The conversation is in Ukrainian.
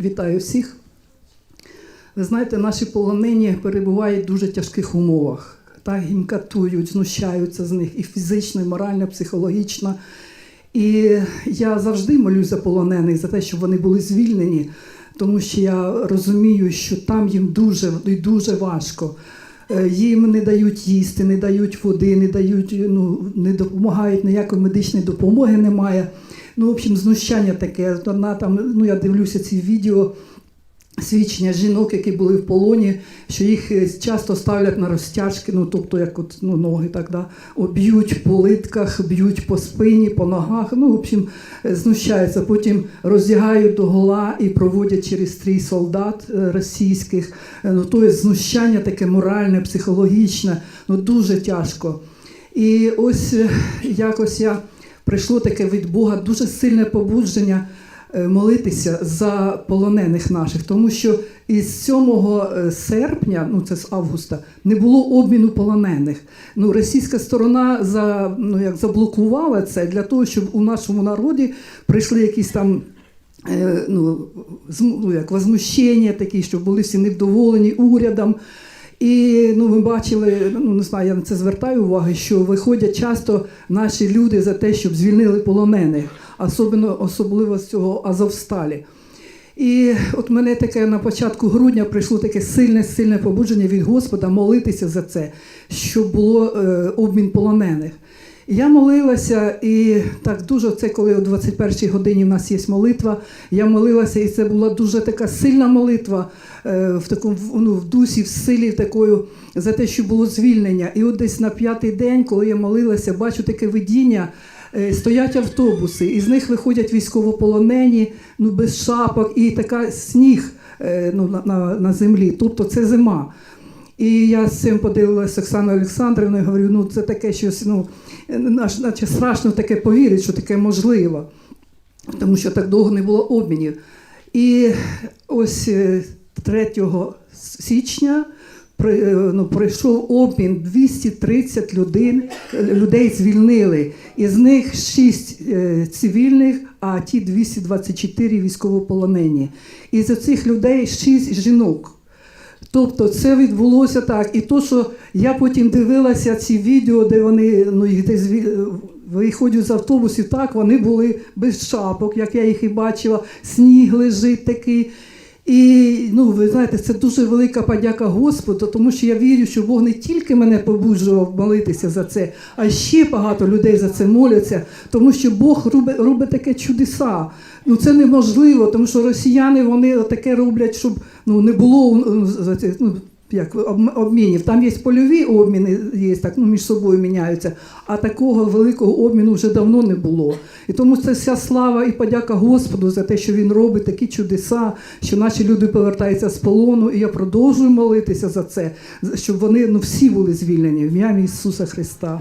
Вітаю всіх. Ви знаєте, наші полонені перебувають в дуже тяжких умовах. Так, катують, знущаються з них і фізично, і морально, і психологічно. І я завжди молюсь за полонених, за те, щоб вони були звільнені, тому що я розумію, що там їм дуже і дуже важко. Е, Їм не дають їсти, не дають води, не дають, ну, не допомагають, ніякої медичної допомоги немає. Ну, в общем, знущання таке. Вона там, ну я дивлюся ці відео. Свідчення жінок, які були в полоні, що їх е, часто ставлять на розтяжки, ну тобто як от, ну, ноги так, да, б'ють по литках, б'ють по спині, по ногах, ну, в общем, е, знущаються. Потім роздягають до гола і проводять через стрій солдат е, російських. Ну, то є знущання таке моральне, психологічне, ну дуже тяжко. І ось якось я прийшло таке від Бога дуже сильне побудження молитися за полонених наших, тому що із 7 е, серпня, ну це з августа, не було обміну полонених. Ну, російська сторона за, ну, як заблокувала це для того, щоб у нашому народі прийшли якісь там. е, Ну, ну, як возмущення такі, що були всі невдоволені урядом. І ну, ми бачили, ну не знаю, я на це звертаю увагу, що виходять часто наші люди за те, щоб звільнили полонених, особливо, особливо з цього Азовсталі. І от мене таке на початку грудня прийшло таке сильне, сильне побудження від Господа молитися за це, щоб було е, обмін полонених. І Я молилася, і так дуже це, коли о 21-й годині в нас є молитва. Я молилася, і це була дуже така сильна молитва е, в такому ну, в дусі, в силі такою за те, що було звільнення. І от десь на п'ятий день, коли я молилася, бачу таке видіння. Е, Стоять автобуси, із них виходять військовополонені, ну без шапок, і така сніг е, ну, на, на, на землі. Тобто це зима. І я з цим подивилася з Оксаною Олександрівною, говорю, ну це таке щось, ну, аж- наче страшно таке повірити, що таке можливо, тому що так довго не було обмінів. І ось е, 3 січня е, ну, пройшов обмін 230 людей, людей звільнили. Із них 6 цивільних, а ті 224 військовополонені. І з цих людей 6 жінок. Тобто це відбулося так. І то, що я потім дивилася ці відео, де вони ну, їх десь виходять з автобусів, так вони були без шапок, як я їх і бачила, сніг лежить такий. І ну, ви знаєте, це дуже велика подяка Господу, тому що я вірю, що Бог не тільки мене побуджував молитися за це, а ще багато людей за це моляться, тому що Бог робить, робить таке чудеса. Ну це неможливо, тому що росіяни вони таке роблять, щоб ну не було ну, як об- обмінів. Там є польові обміни, є так, ну між собою міняються, а такого великого обміну вже давно не було. І тому це вся слава і подяка Господу за те, що він робить такі чудеса, що наші люди повертаються з полону. І я продовжую молитися за це, щоб вони ну всі були звільнені в ім'я Ісуса Христа.